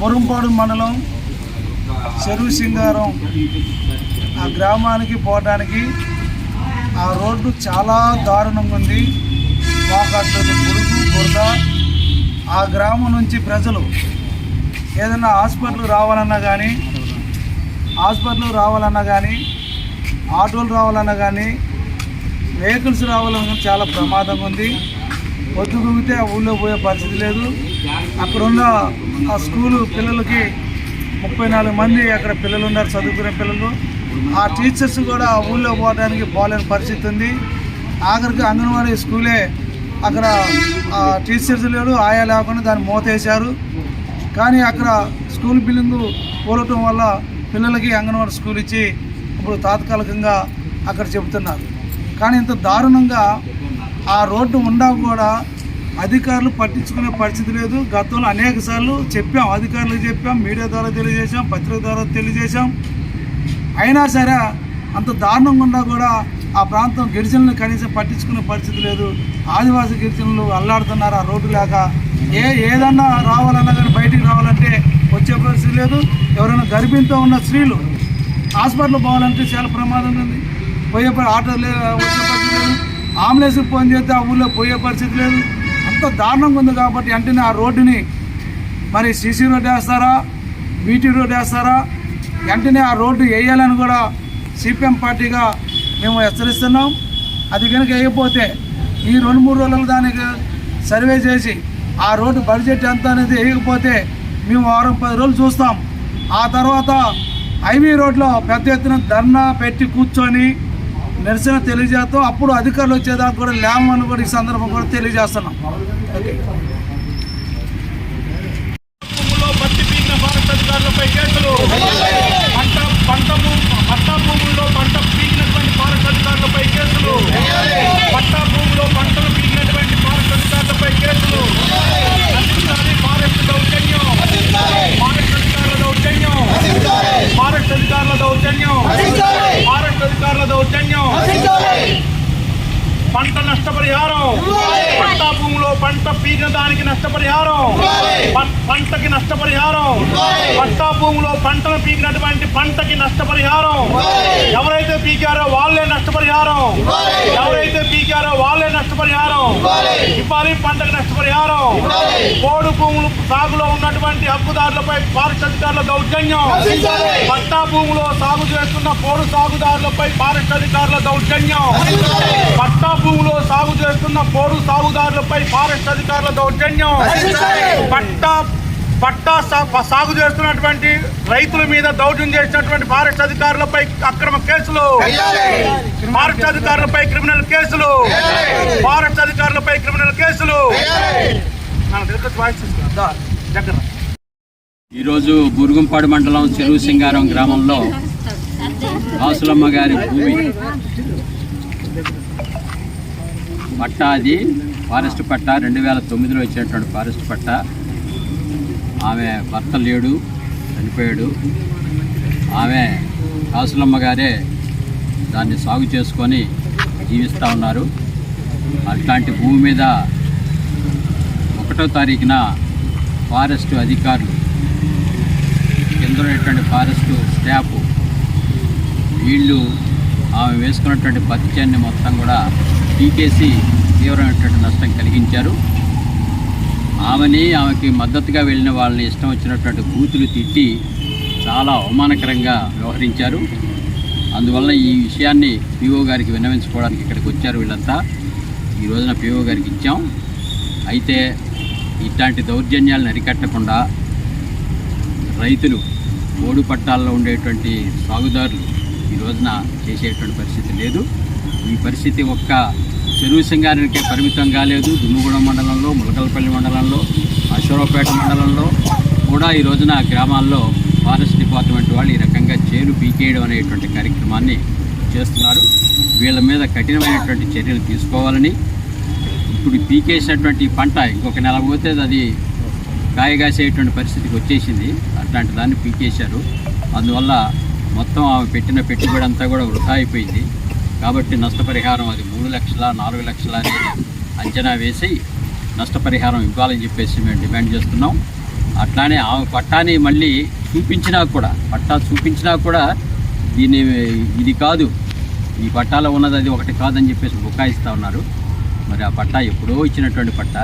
మురంపాడు మండలం చెరువు సింగారం ఆ గ్రామానికి పోవడానికి ఆ రోడ్డు చాలా దారుణంగా ఉంది. వాకట్లేదు పురుగు బురద. ఆ గ్రామం నుంచి ప్రజలు ఏదైనా హాస్పిటల్ రావాలన్నా కానీ హాస్పిటల్ రావాలన్నా కానీ ఆటోలు రావాలన్నా కానీ వెహికల్స్ రావాలన్నా చాలా ప్రమాదంగా ఉంది. పొద్దుగుగితే ఆ ఊళ్ళో పోయే పరిస్థితి లేదు. అక్కడున్న ఆ స్కూలు పిల్లలకి ముప్పై నాలుగు మంది అక్కడ పిల్లలు ఉన్నారు చదువుకునే పిల్లలు. ఆ టీచర్స్ కూడా ఆ ఊళ్ళో పోవడానికి పోలేని పరిస్థితి ఉంది. ఆఖరికి అంగన్వాడీ స్కూలే అక్కడ ఆ టీచర్స్ లేడు ఆయా లేకుండా దాన్ని మూతేశారు. కానీ అక్కడ స్కూల్ బిల్డింగ్ కూలటం వల్ల పిల్లలకి అంగన్వాడీ స్కూల్ ఇచ్చి ఇప్పుడు తాత్కాలికంగా అక్కడ చెబుతున్నారు. కానీ ఇంత దారుణంగా ఆ రోడ్డు ఉండా కూడా అధికారులు పట్టించుకునే పరిస్థితి లేదు. గతంలో అనేక సార్లు చెప్పాం అధికారులకు చెప్పాం మీడియా ద్వారా తెలియజేశాం పత్రిక ద్వారా తెలియజేశాం. అయినా సరే అంత దారుణంగా ఉన్నా కూడా ఆ ప్రాంతం గిరిజనులు కనీసం పట్టించుకునే పరిస్థితి లేదు. ఆదివాసీ గిరిజనులు అల్లాడుతున్నారు ఆ రోడ్డు లేక. ఏ ఏదన్నా రావాలన్నా కానీ బయటికి రావాలంటే వచ్చే పరిస్థితి లేదు. ఎవరైనా గర్భిణితో ఉన్న స్త్రీలు హాస్పిటల్ పోవాలంటే చాలా ప్రమాదం ఉంది. పోయే ఆటో లే వచ్చే పరిస్థితి లేదు. అంబులెన్స్కి ఫోన్ చేస్తే ఆ ఊళ్ళో పోయే పరిస్థితి లేదు. ఎంత దారుణంగా ఉంది కాబట్టి వెంటనే ఆ రోడ్డుని మరి సీసీ రోడ్ వేస్తారా బీటీ రోడ్ వేస్తారా? వెంటనే ఆ రోడ్డు వేయాలని కూడా సిపిఎం పార్టీగా మేము హెచ్చరిస్తున్నాం. అది కనుక వేయకపోతే ఈ రెండు మూడు రోజులు దానికి సర్వే చేసి ఆ రోడ్డు బడ్జెట్ ఎంత అనేది వేయకపోతే మేము వారం పది రోజులు చూస్తాం. ఆ తర్వాత హైవే రోడ్లో పెద్ద ఎత్తున ధర్నా పెట్టి కూర్చొని నిరసన తెలియజేస్తాం. అప్పుడు అధికారులు వచ్చేదానికి కూడా లేమని కూడా ఈ సందర్భం కూడా తెలియజేస్తున్నాం. ఓకే భూముల్లో పత్తి పీకిన భారత అధికారులపై కేసులు పంట పంట భూ- పట్టా భూముల్లో పంట పీకినటువంటి భారత అధికారులపై కేసులు పట్టా భూములో పంటలు పీకినటువంటి భారత అధికారులపై కేసులు నశించాలి ఫారెస్ట్ దౌర్జన్యం ఫారెస్ట్ అధికారుల దౌర్జన్యం ఫారెస్ట్ అధికారుల దౌర్జన్యం ఫారెస్ట్ అధికారుల దౌర్జన్యం పంట నష్టపరిహారం. పంట భూమిలో పంట పీకిన దానికి నష్టపరిహారం పంటకి నష్టపరిహారం. పంట భూమిలో పంటను పీకినటువంటి పంటకి నష్టపరిహారం. ఎవరైతే పీకారో వాళ్ళే నష్టపరిహారం. ఎవరైతే పీకారో వాళ్ళే నష్టపరిహారం. ఇవ్వాలి. పంటకి పోడు భూములు సాగులో ఉన్నటువంటి హక్కుదారులపై ఫారెస్ట్ అధికారుల దౌర్జన్యం పట్టా భూమిలో సాగు చేస్తున్న పోడు సాగుదారులపై ఫారెస్ట్ అధికారుల దౌర్జన్యం పట్టా భూమిలో సాగు చేస్తున్న పోడు సాగుదారులపై ఫారెస్ట్ అధికారుల దౌర్జన్యం పట్టా పట్టా సా- సాగు చేస్తున్నటువంటి రైతుల మీద దౌర్జన్యం చేసినటువంటి ఫారెస్ట్ అధికారులపై అక్రమ కేసులు. ఫారెస్ట్ అధికారులపై క్రిమినల్ కేసులు ఫారెస్ట్ అధికారులపై క్రిమినల్ కేసులు నా దగ్గర వాయిస్ తీసుకురా. దగ్గర ఈరోజు బురుగుంపాడు మండలం చెరువు సింగారం గ్రామంలో వాసులమ్మ గారి భూమి. పట్టా అది ఫారెస్ట్ పట్టా. రెండు వేల తొమ్మిదిలో ఇచ్చినటువంటి ఫారెస్ట్ పట్టా. ఆమె భర్త లేడు చనిపోయాడు. ఆమె కాసులమ్మ గారే దాన్ని సాగు చేసుకొని జీవిస్తూ ఉన్నారు. అట్లాంటి భూమి మీద ఒకటో తారీఖున ఫారెస్ట్ అధికారులు కింద ఫారెస్ట్ స్టాఫ్ వీళ్ళు ఆమె వేసుకున్నటువంటి పత్యాన్ని మొత్తం కూడా పీకేసి తీవ్రమైనటువంటి నష్టం కలిగించారు. ఆమెని ఆమెకి మద్దతుగా వెళ్ళిన వాళ్ళని ఇష్టం వచ్చినటువంటి బూతులు తిట్టి చాలా అవమానకరంగా వ్యవహరించారు. అందువల్ల ఈ విషయాన్ని పిఓ గారికి విన్నవించుకోవడానికి ఇక్కడికి వచ్చారు వీళ్ళంతా. ఈ రోజున పిఓ గారికి ఇచ్చాం. అయితే ఇట్లాంటి దౌర్జన్యాలను అరికట్టకుండా రైతులు ఓడు పట్టాల్లో ఉండేటువంటి సాగుదారులు ఈ రోజున చేసేటువంటి పరిస్థితి లేదు. ఈ పరిస్థితి ఒక్క చెరువు సింగారానికే పరిమితం కాలేదు. దుమ్ముగూడెం మండలంలో ములకలపల్లి మండలంలో అశ్వరావుపేట మండలంలో కూడా ఈ రోజున గ్రామాల్లో ఫారెస్ట్ డిపార్ట్మెంట్ వాళ్ళు ఈ రకంగా చేలు పీకేయడం అనేటువంటి కార్యక్రమాన్ని చేస్తున్నారు. వీళ్ళ మీద కఠినమైనటువంటి చర్యలు తీసుకోవాలని ఇప్పుడు పీకేసినటువంటి పంట ఇంకొక నెల పోతే అది కాయగాసేటువంటి పరిస్థితికి వచ్చేసింది. అట్లాంటి దాన్ని పీకేశారు. అందువల్ల మొత్తం ఆమె పెట్టిన పెట్టుబడి అంతా కూడా వృధా అయిపోయింది. కాబట్టి నష్టపరిహారం అది మూడు లక్షల నాలుగు లక్షల అనేది అంచనా వేసి నష్టపరిహారం ఇవ్వాలని చెప్పేసి మేము డిమాండ్ చేస్తున్నాం. అట్లానే ఆమె పట్టాని మళ్ళీ చూపించినా కూడా పట్టా చూపించినా కూడా దీన్ని ఇది కాదు. ఈ పట్టాలో ఉన్నది అది ఒకటి కాదని చెప్పేసి బుకాయిస్తూ ఉన్నారు. మరి ఆ పట్టా ఎప్పుడో ఇచ్చినటువంటి పట్టా.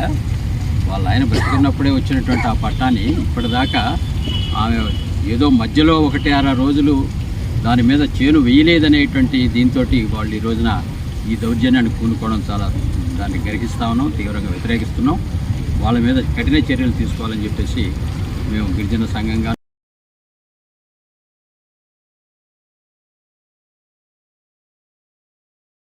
వాళ్ళ ఆయన బ్రతుకున్నప్పుడే వచ్చినటువంటి ఆ పట్టాని ఇప్పటిదాకా ఆమె ఏదో మధ్యలో ఒకటి అర రోజులు దాని మీద చేను వేయలేదనేటువంటి దీంతో వాళ్ళు ఈ రోజున ఈ దౌర్జన్యాన్ని కూనుకోవడం చాలా దాన్ని గ్రహిస్తా ఉన్నాం తీవ్రంగా వ్యతిరేకిస్తున్నాం. వాళ్ళ మీద కఠిన చర్యలు తీసుకోవాలని చెప్పేసి మేము గిరిజన సంఘంగా